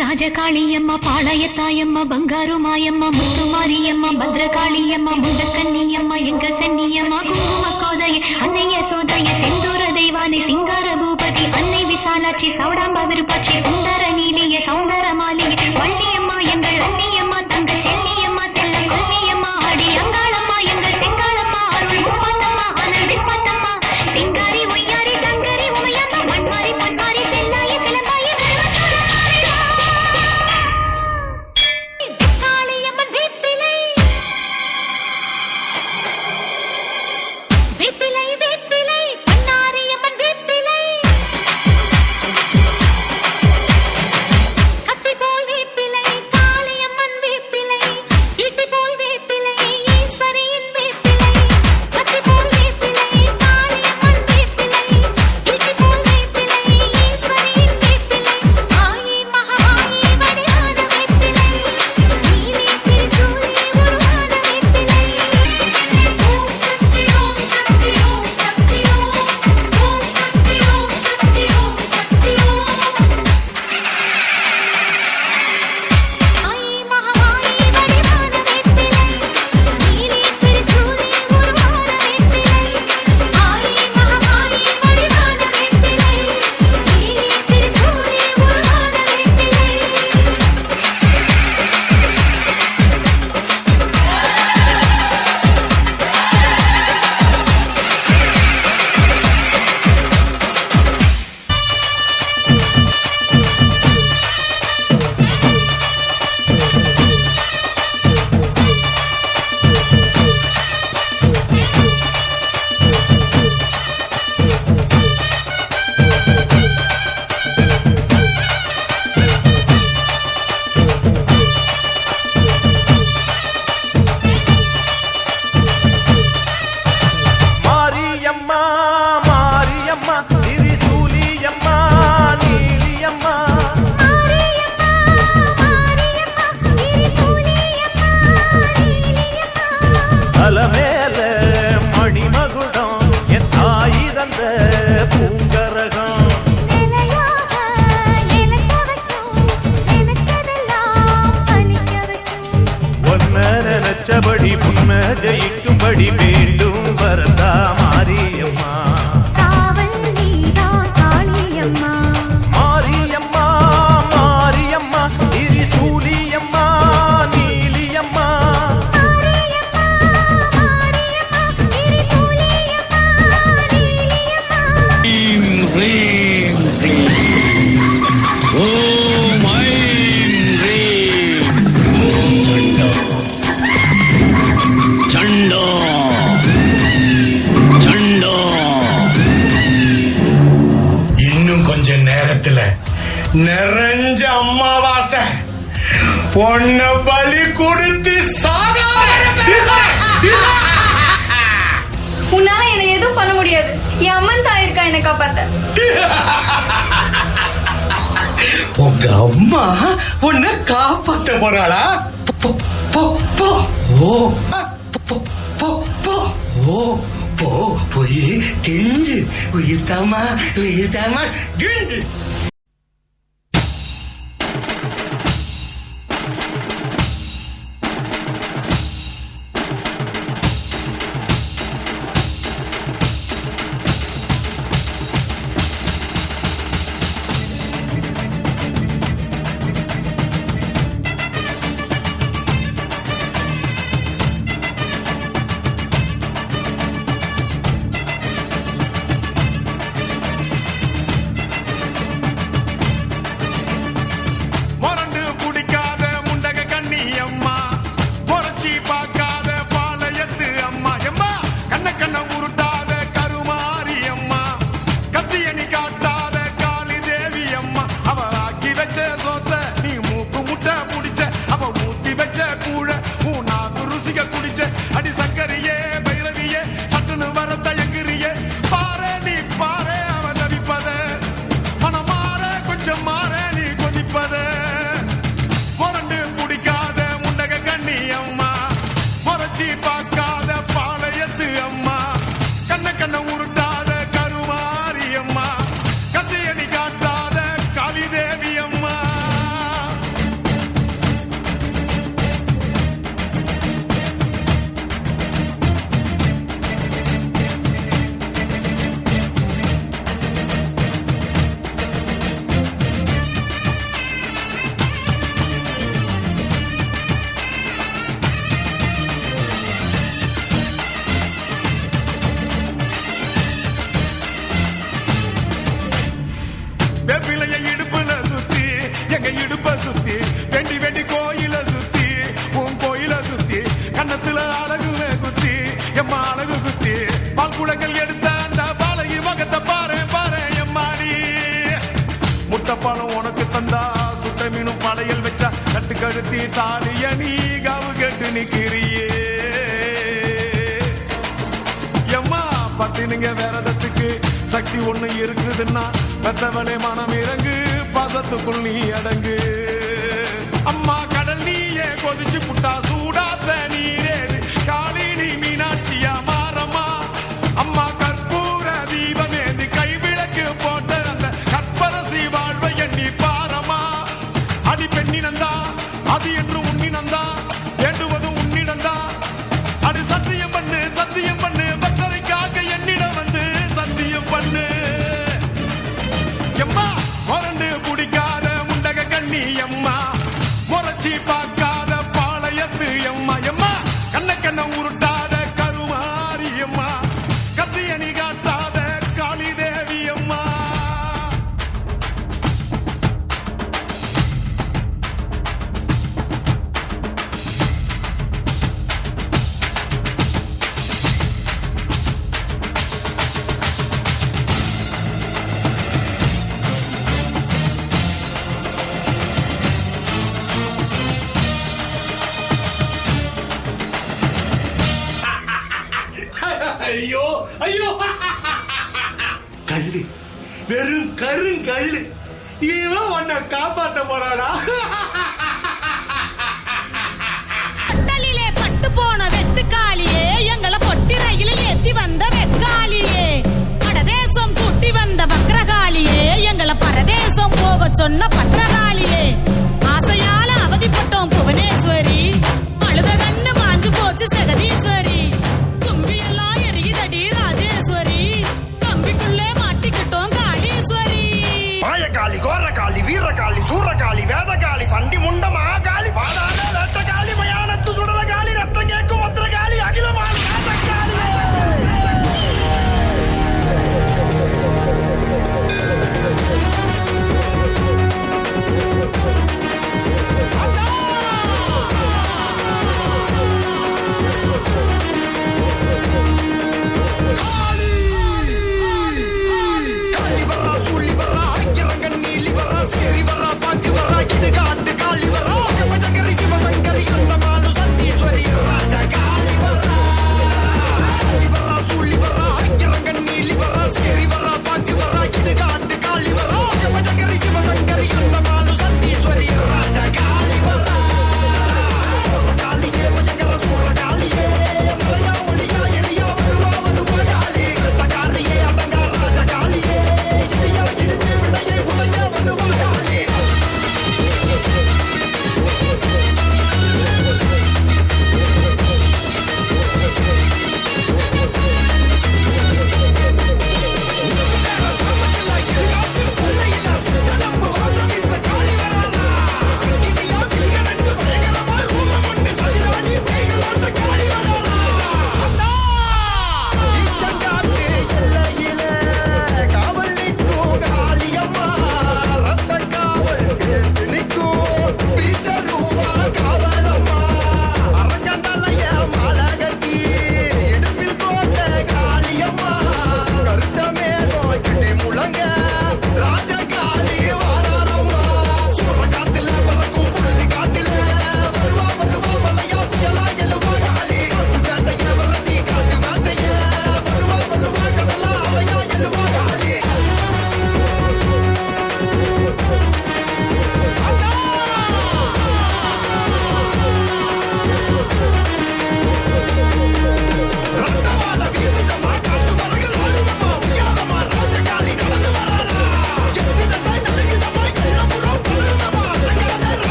ராஜகாளியம்மா பாளையத்தாயம்மா பங்காரு மாயம்மா முத்து மாரியம்மா பத்ரகாளியம்மா முண்டக்கன்னியம்மா எங்க சன்னியம்மா குங்கும கோதைய அன்னைய சோதைய செந்தூர தெய்வானை சிங்கார பூபதி அன்னை விசாலாட்சி சௌடாம்பா விருப்பாட்சி சுந்தர நீலிய சௌந்தர மாரியம்மா திரிசூலியம்மா நீலியம்மா. தலமேல மணிமகுடம் என் தாய் தந்த பூங்கரகம். நினைச்சபடி முன்ன ஜெயிக்கும்படி வேண்டும் அம்மாவாசை பொண்ண பலி கொடுத்து உன்னால என்ன எதுவும் பண்ண முடியாது. என் அம்மன் தான் இருக்கா என்ன காப்பாத்த. உங்க அம்மா உன்னை காப்பாத்த போறாளா. ஓ போய் கெஞ்சு. உயிர் தாமா உயிர் தாமா கெஞ்சு. எங்க இடுப்ப சுத்தி வெண்டி வெண்டி கோயில சுத்தி உன் கோயில சுத்தி கண்ணத்துல அழகு குத்தி எம்மா அழகு குத்தி பால்குடங்கள் எடுத்த அந்த பாலகி மகத்தை பாரு பாரு எம்மாடி. முட்டப்பாலம் உனக்கு தந்தா சுட்ட மீனும் படையல் வச்சா கட்டு கழுத்தி தாலிய நீ காவு கேட்டு நிக்கிறியே. எம்மா பத்தினுங்க விரதத்துக்கு சக்தி ஒண்ணு இருக்குதுன்னா பெத்தவனே மனம் இறங்கு. பாசத்துக்குள் நீ அடங்கு. அம்மா கடல் நீயே கொதிச்சு புட்டா சூடாத்த நீரே கல்லு இவன் உன்னை காப்பாத்த போறானா? ఎర్రగాలి గోర్రగాలి వీర్రగాలి వేద వేదగాలి సండి ముండ మహాగాలి బాధ